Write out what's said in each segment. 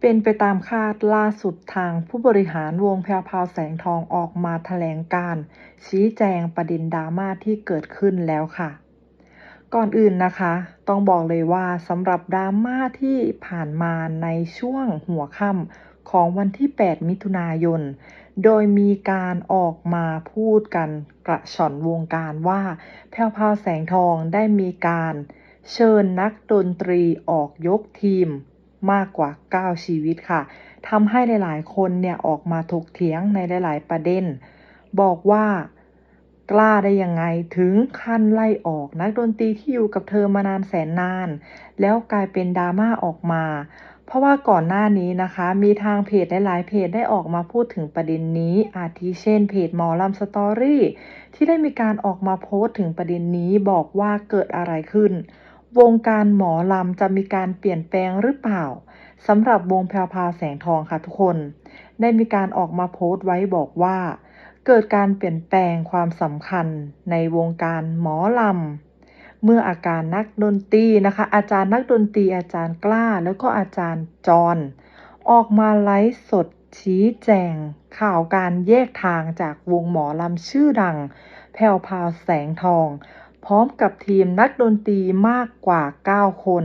เป็นไปตามคาดล่าสุดทางผู้บริหารวงแพรวพาวแสงทองออกมาแถลงการ์ชี้แจงประเด็นดราม่าที่เกิดขึ้นแล้วค่ะ ก่อนอื่นนะคะ ต้องบอกเลยว่าสำหรับดราม่าที่ผ่านมาในช่วงหัวค่ำของวันที่ 8 มิถุนายน โดยมีการออกมาพูดกันกระชอนวงการว่า แพรวพาวแสงทองได้มีการ เชิญนักดนตรีออกยกทีม มากกว่า 9 ชีวิตค่ะทำให้หลาย ๆ คนเนี่ยออกมาถกเถียงในหลาย ๆ ประเด็น บอกว่ากล้าได้ยังไงถึงขั้นไล่ออกนักดนตรีที่อยู่กับเธอมานานแสนนาน แล้วกลายเป็นดราม่าออกมา เพราะว่าก่อนหน้านี้นะคะ มีทางเพจหลายๆเพจได้ออกมาพูดถึงประเด็นนี้ อาทิเช่นเพจหมอลำสตอรี่ที่ได้มีการออกมาโพสต์ถึงประเด็นนี้บอกว่าเกิดอะไรขึ้น วงการหมอลำจะมีการเปลี่ยนแปลงหรือเปล่าสำหรับวงแพรวพาแสงทองค่ะทุกคน ได้มีการออกมาโพสต์ไว้บอกว่า เกิดการเปลี่ยนแปลงความสำคัญในวงการหมอลำเมื่ออาการนักดนตรีนะคะ อาจารย์นักดนตรีอาจารย์กล้า แล้วก็อาจารย์จรออกมาไลฟ์สดชี้แจง ข่าวการแยกทางจากวงหมอลำชื่อดัง แพรวพาแสงทอง พร้อมกับทีมนักดนตรีมากกว่า 9 คน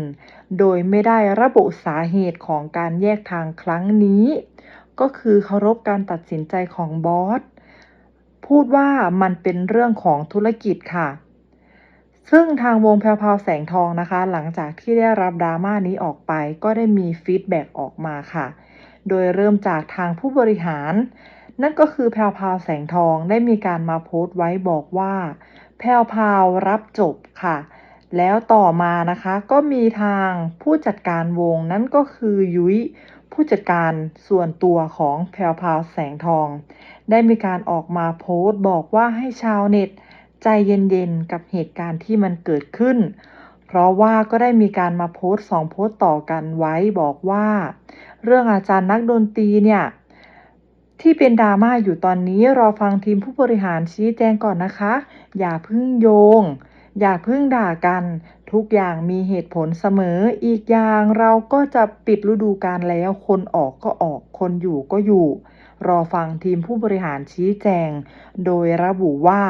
โดยไม่ได้ระบุสาเหตุของการแยกทางครั้งนี้ ก็คือเคารพการตัดสินใจของบอส พูดว่ามันเป็นเรื่องของธุรกิจค่ะ ซึ่งทางวงแพรวแสงทองนะคะ หลังจากที่ได้รับดราม่านี้ออกไป ก็ได้มีฟีดแบ็กออกมาค่ะ โดยเริ่มจากทางผู้บริหาร นั่นก็คือแพรวแสงทองได้มีการมาโพสต์ไว้บอกว่า แพรวพาวรับจบค่ะ แล้วต่อมานะคะก็มีทางผู้จัดการวงนั่นก็คือยุ้ยผู้จัดการส่วนตัวของแพรวพาวแสงทอง ได้มีการออกมาโพสต์บอกว่าให้ชาวเน็ต ใจเย็นๆกับเหตุการณ์ที่มันเกิดขึ้น เพราะว่าก็ได้มีการมาโพสต์สองโพสต์ต่อกันไว้บอกว่า เรื่องอาจารย์นักดนตรีเนี่ย ที่เป็นดราม่าอยู่ตอนนี้รอฟังทีมผู้บริหารชี้แจงก่อนนะคะ อย่าพึ่งโยง อย่าพึ่งด่ากัน ทุกอย่างมีเหตุผลเสมอ อีกอย่างเราก็จะปิดฤดูกาลแล้ว คนออกก็ออก คนอยู่ก็อยู่ รอฟังทีมผู้บริหารชี้แจง โดยระบุว่า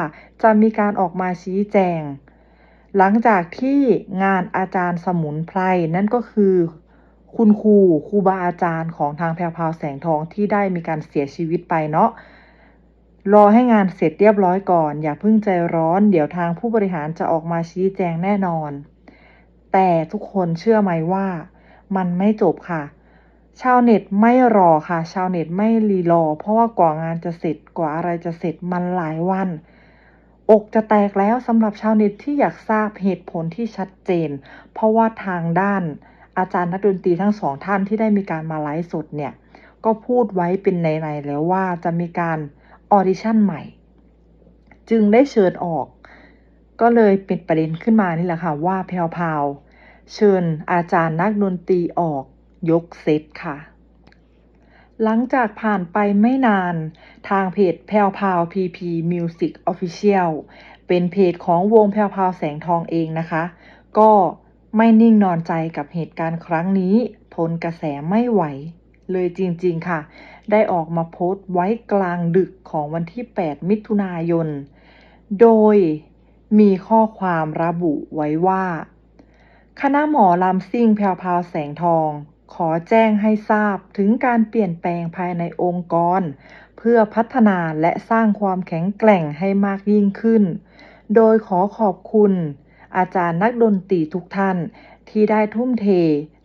จะมีการออกมาชี้แจง หลังจากที่งานอาจารย์สมุนไพรนั่นก็คือ คุณครูครูบาอาจารย์ของทางแพรพาวแสงทองที่ได้มีการเสียชีวิตไปเนาะรอให้งานเสร็จเรียบร้อยก่อน อย่าเพิ่งใจร้อน เดี๋ยวทางผู้บริหารจะออกมาชี้แจงแน่นอน แต่ทุกคนเชื่อไหมว่า มันไม่จบค่ะ ชาวเน็ตไม่รอค่ะ ชาวเน็ตไม่รีรอ เพราะว่ากว่างานจะเสร็จกว่าอะไรจะเสร็จมันหลายวัน อกจะแตกแล้วสำหรับชาวเน็ตที่อยากทราบเหตุผลที่ชัดเจน เพราะว่าทางด้าน อาจารย์นักดนตรีทั้งสองท่านที่ได้มีการมาไลฟ์สดเนี่ย ก็พูดไว้เป็นในๆแล้วว่าจะมีการออดิชั่นใหม่ จึงได้เชิญออก ก็เลยเป็นประเด็นขึ้นมานี่แหละค่ะว่าแพรวพาวเชิญอาจารย์นักดนตรีออกยกเซตค่ะ หลังจากผ่านไปไม่นานทางเพจแพรวพาว PP Music Official เป็นเพจของวงแพรวพาวแสงทองเองนะคะ ก็ ไม่นิ่งนอนใจกับเหตุการณ์ครั้งนี้ ทนกระแสไม่ไหว เลยจริงๆค่ะ ได้ออกมาโพสต์ไว้กลางดึกของวันที่ 8 มิถุนายน โดยมีข้อความระบุไว้ว่า คณะหมอลำซิ่งแพรวพราวแสงทอง ขอแจ้งให้ทราบถึงการเปลี่ยนแปลงภายในองค์กร เพื่อพัฒนาและสร้างความแข็งแกร่งให้มากยิ่งขึ้น โดยขอขอบคุณ อาจารย์นักดนตรีทุกท่านที่ได้ทุ่มเท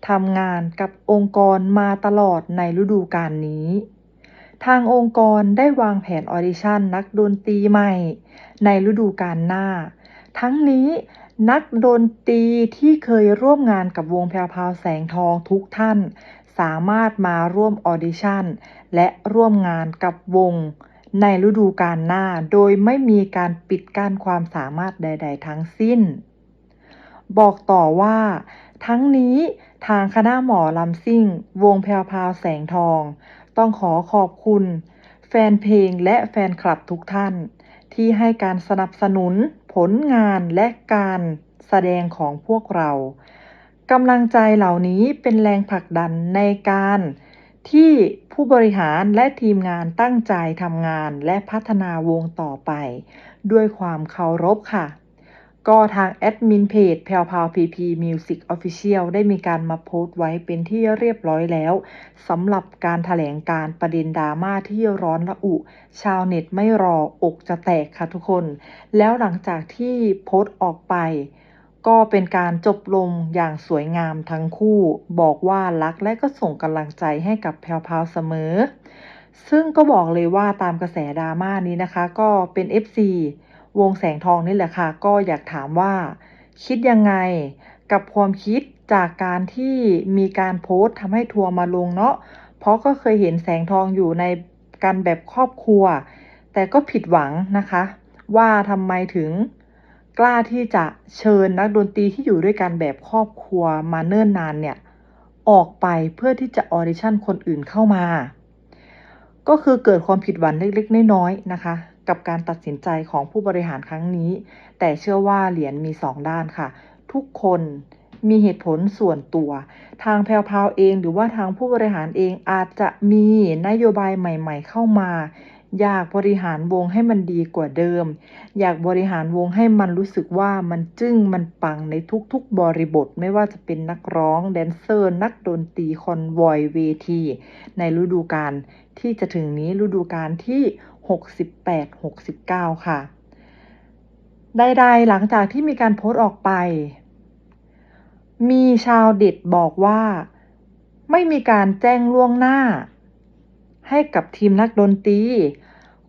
ทำงานกับองค์กรมาตลอดในฤดูกาลนี้ ทางองค์กรได้วางแผนออดิชั่นนักดนตรีใหม่ ในฤดูกาลหน้า ทั้งนี้นักดนตรีที่เคยร่วมงานกับวงแพรวพาวแสงทองทุกท่าน สามารถมาร่วมออดิชั่น และร่วมงานกับวง ในฤดูกาลหน้าโดยไม่มีการปิดกั้นความสามารถใด ๆ ทั้งสิ้น บอกต่อว่า ทั้งนี้ทางคณะหมอลำซิ่ง วงแพรวพาวแสงทอง ต้องขอขอบคุณ แฟนเพลงและแฟนคลับทุกท่าน ที่ให้การสนับสนุนผลงานและการแสดงของพวกเรากำลังใจเหล่านี้เป็นแรงผลักดันในการที่ผู้บริหารและทีมงานตั้งใจทำงานและพัฒนาวงต่อไป ด้วยความเคารพค่ะ ก็ทางแอดมินเพจแพลวพาวพีพีมิวสิกออฟฟิเชียลได้มีการมาโพสต์ไว้เป็นที่เรียบร้อยแล้วสำหรับการถแถลงการประเด็นดราม่าที่ร้อนระอุ ชาวเน็ตไม่รออกจะแตกค่ะทุกคน แล้วหลังจากที่โพสต์ออกไป ก็เป็นการจบลงอย่างสวยงามทั้งคู่ บอกว่ารักและก็ส่งกำลังใจให้กับแพลวพราวเสมอ ซึ่งก็บอกเลยว่าตามกระแสดราม่านี้นะคะ ก็เป็น FC วงแสงทองนี่แหละค่ะ ก็อยากถามว่า คิดยังไงกับความคิดจากการที่มีการโพสต์ทำให้ทัวร์มาลงเนาะเพราะก็เคยเห็นแสงทองอยู่ในกันแบบครอบครัว แต่ก็ผิดหวังนะคะ ว่าทำไมถึงกล้าที่จะเชิญนักดนตรีที่อยู่ด้วยกันแบบครอบครัวมาเนิ่นนานเนี่ย ออกไปเพื่อที่จะออดิชั่นคนอื่นเข้ามา ก็คือเกิดความผิดหวังเล็กๆ น้อยๆนะคะ กับการตัดสินใจของผู้บริหารครั้งนี้ แต่เชื่อว่าเหรียญมีสองด้านค่ะ ทุกคนมีเหตุผลส่วนตัว ทางแพลวพาวเองหรือว่าทางผู้บริหารเองอาจจะมีนโยบายใหม่ ๆ เข้ามา อยากบริหารวงให้มันดีกว่าเดิม อยากบริหารวงให้มันรู้สึกว่ามันจึ้งมันปังในทุกๆบริบทไม่ว่าจะเป็นนักร้องแดนเซอร์ นักดนตรีคอนวอยเวที ในฤดูกาลที่จะถึงนี้ฤดูกาลที่ 68-69 ค่ะ ใดๆหลังจากที่มีการโพสต์ออกไป มีชาวเด็ดบอกว่า ไม่มีการแจ้งล่วงหน้า ให้กับทีมนักดนตรี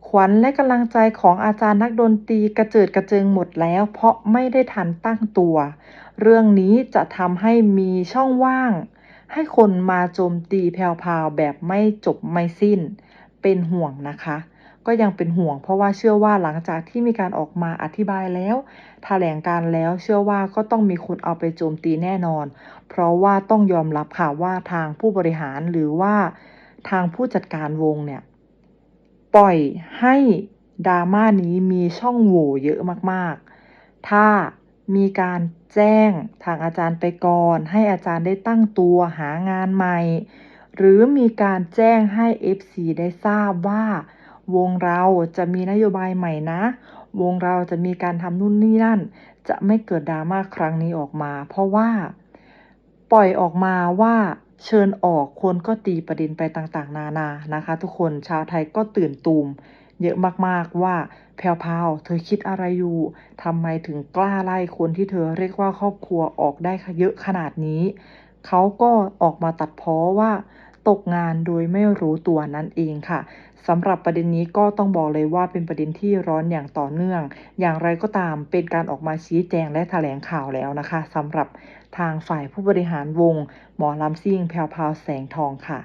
ขวัญและกำลังใจของอาจารย์นักดนตรีกระเจิดกระเจิงหมดแล้ว เพราะไม่ได้ทันตั้งตัว เรื่องนี้จะทำให้มีช่องว่าง ให้คนมาโจมตีแพรวๆแบบไม่จบไม่สิ้น เป็นห่วงนะคะ ก็ยังเป็นห่วง เพราะว่าเชื่อว่าหลังจากที่มีการออกมาอธิบายแล้วแถลงการแล้วเชื่อว่าก็ต้องมีคนเอาไปโจมตีแน่นอน เพราะว่าต้องยอมรับค่ะว่าทางผู้บริหารหรือว่าทางผู้จัดการวงเนี่ย ปล่อยให้ดราม่านี้มีช่องโหว่เยอะมากๆ ถ้ามีการแจ้งทางอาจารย์ไปก่อน ให้อาจารย์ได้ตั้งตัวหางานใหม่ หรือมีการแจ้งให้ FC ได้ทราบว่า วงเราจะมีนโยบายใหม่นะ วงเราจะมีการทำนู่นนี่นั่น จะไม่เกิดดราม่าครั้งนี้ออกมา เพราะว่า ปล่อยออกมาว่าเชิญออกคนก็ตีประเด็นไปต่างๆ นานานะคะ ทุกคนชาวไทยก็ตื่นตูม เยอะมากๆว่าแพรวพาวเธอคิดอะไรอยู่ทำไมถึงกล้าไล่คนที่เธอเรียกว่าครอบครัวออกได้เยอะขนาดนี้ เขาก็ออกมาตัดพ้อว่า ตกงานโดยไม่รู้ตัวนั่นเองค่ะสำหรับประเด็นนี้ก็ต้องบอกเลยว่าเป็นประเด็นที่ร้อนอย่างต่อเนื่อง อย่างไรก็ตามเป็นการออกมาชี้แจงและแถลงข่าวแล้วนะคะสำหรับทางฝ่ายผู้บริหารวง หมอลำซิ่งแพรวพาวแสงทองค่ะ